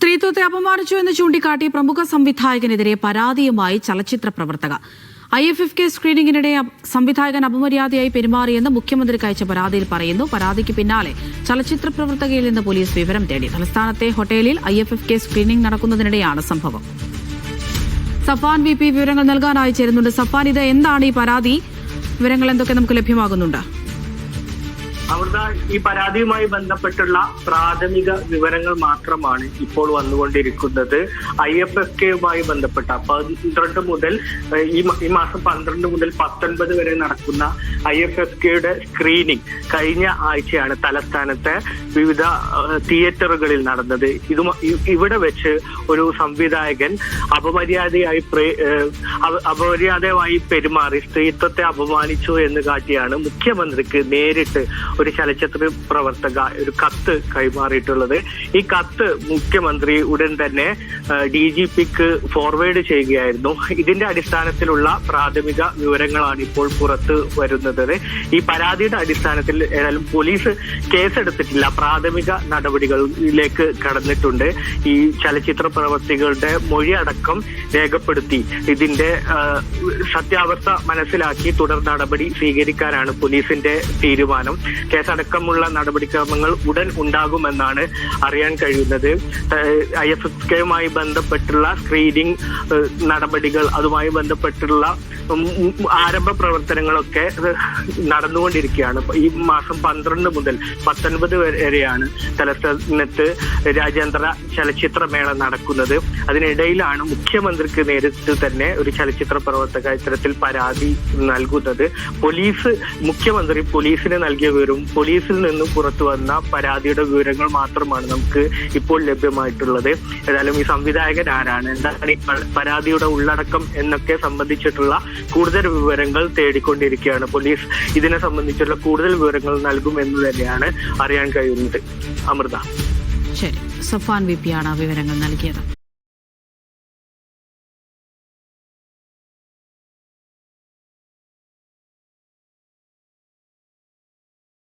സ്ത്രീത്വത്തെ അപമാനിച്ചു എന്ന് ചൂണ്ടിക്കാട്ടി പ്രമുഖ സംവിധായകനെതിരെ പരാതിയുമായി ചലച്ചിത്ര പ്രവർത്തക. ഐ എഫ് എഫ് കെ സ്ക്രീനിംഗിനിടെ അപ്- സംവിധായകൻ അപമര്യാദയായി പെരുമാറിയെന്ന് മുഖ്യമന്ത്രിക്ക് അയച്ച പരാതിയിൽ പറയുന്നു. പരാതിക്ക് പിന്നാലെ ചലച്ചിത്ര പ്രവർത്തകയിൽ നിന്ന് പോലീസ് വിവരം തേടി. തലസ്ഥാനത്തെ ഹോട്ടലിൽ I F F K screening നടക്കുന്നതിനിടെയാണ് സംഭവം. സഫാൻ വി പി വിവരങ്ങൾ നൽകാനായി ചേരുന്നുണ്ട്. സഫാൻ ഇത് എന്താണ് ഈ പരാതി? വിവരങ്ങൾ എന്തൊക്കെ നമുക്ക് ലഭ്യമാകുന്നുണ്ട്? അവരുടെ ഈ പരാതിയുമായി ബന്ധപ്പെട്ടുള്ള പ്രാഥമിക വിവരങ്ങൾ മാത്രമാണ് ഇപ്പോൾ വന്നുകൊണ്ടിരിക്കുന്നത്. ഐ എഫ് എഫ് കെയുമായി ബന്ധപ്പെട്ട പന്ത്രണ്ട് മുതൽ ഈ മാസം പന്ത്രണ്ട് മുതൽ പത്തൊൻപത് വരെ നടക്കുന്ന ഐ എഫ് എഫ് കെയുടെ സ്ക്രീനിങ് കഴിഞ്ഞ ആഴ്ചയാണ് തലസ്ഥാനത്തെ വിവിധ തിയേറ്ററുകളിൽ നടന്നത്. ഇത് ഇവിടെ വെച്ച് ഒരു സംവിധായകൻ അപമര്യാദയായി അപമര്യാദയായി പെരുമാറി സ്ത്രീത്വത്തെ അപമാനിച്ചു എന്ന് കാട്ടിയാണ് മുഖ്യമന്ത്രിക്ക് നേരിട്ട് ഒരു ചലച്ചിത്ര പ്രവർത്തക ഒരു കത്ത് കൈമാറിയിട്ടുള്ളത്. ഈ കത്ത് മുഖ്യമന്ത്രി ഉടൻ തന്നെ ഡി ജി പിക്ക് ഫോർവേഡ് ചെയ്യുകയായിരുന്നു. ഇതിന്റെ അടിസ്ഥാനത്തിലുള്ള പ്രാഥമിക വിവരങ്ങളാണ് ഇപ്പോൾ പുറത്ത് വരുന്നത്. ഈ പരാതിയുടെ അടിസ്ഥാനത്തിൽ ഏതായാലും പോലീസ് കേസെടുത്തിട്ടില്ല. പ്രാഥമിക നടപടികളിലേക്ക് കടന്നിട്ടുണ്ട്. ഈ ചലച്ചിത്ര പ്രവർത്തികളുടെ മൊഴി അടക്കം രേഖപ്പെടുത്തി. ഇതിന്റെ സത്യാവസ്ഥ മനസ്സിലാക്കി തുടർ നടപടി സ്വീകരിക്കാനാണ് പോലീസിന്റെ തീരുമാനം. കേസടക്കമുള്ള നടപടിക്രമങ്ങൾ ഉടൻ ഉണ്ടാകുമെന്നാണ് അറിയാൻ കഴിയുന്നത്. ഐ എഫ് എഫ് കെയുമായി ബന്ധപ്പെട്ടുള്ള സ്ക്രീനിങ് നടപടികൾ അതുമായി ബന്ധപ്പെട്ടുള്ള ആരംഭ പ്രവർത്തനങ്ങളൊക്കെ നടന്നുകൊണ്ടിരിക്കുകയാണ്. ഈ മാസം പന്ത്രണ്ട് മുതൽ പത്തൊൻപത് വരെയാണ് തലസ്ഥാനത്ത് രാജ്യാന്തര ചലച്ചിത്രമേള നടക്കുന്നത്. അതിനിടയിലാണ് മുഖ്യമന്ത്രിക്ക് നേരിട്ട് തന്നെ ഒരു ചലച്ചിത്ര പ്രവർത്തക ഇത്തരത്തിൽ പരാതി നൽകുന്നത്. പോലീസ് മുഖ്യമന്ത്രി പോലീസിന് നൽകിയ വിവരവും പോലീസിൽ നിന്നും പുറത്തു വന്ന പരാതിയുടെ വിവരങ്ങൾ മാത്രമാണ് നമുക്ക് ഇപ്പോൾ ലഭ്യമായിട്ടുള്ളത്. ഏതായാലും ഈ സംവിധായകൻ ആരാണ് എന്താണ് ഈ പരാതിയുടെ ഉള്ളടക്കം എന്നൊക്കെ സംബന്ധിച്ചിട്ടുള്ള കൂടുതൽ വിവരങ്ങൾ തേടിക്കൊണ്ടിരിക്കുകയാണ് പോലീസ് ഇതിനെ സംബന്ധിച്ചുള്ള കൂടുതൽ വിവരങ്ങൾ നൽകും എന്ന് തന്നെയാണ് അറിയാൻ കഴിയുന്നത്. അമൃത. ശരി. സഫാൻ വിപിയാണ് വിവരങ്ങൾ നൽകിയത്.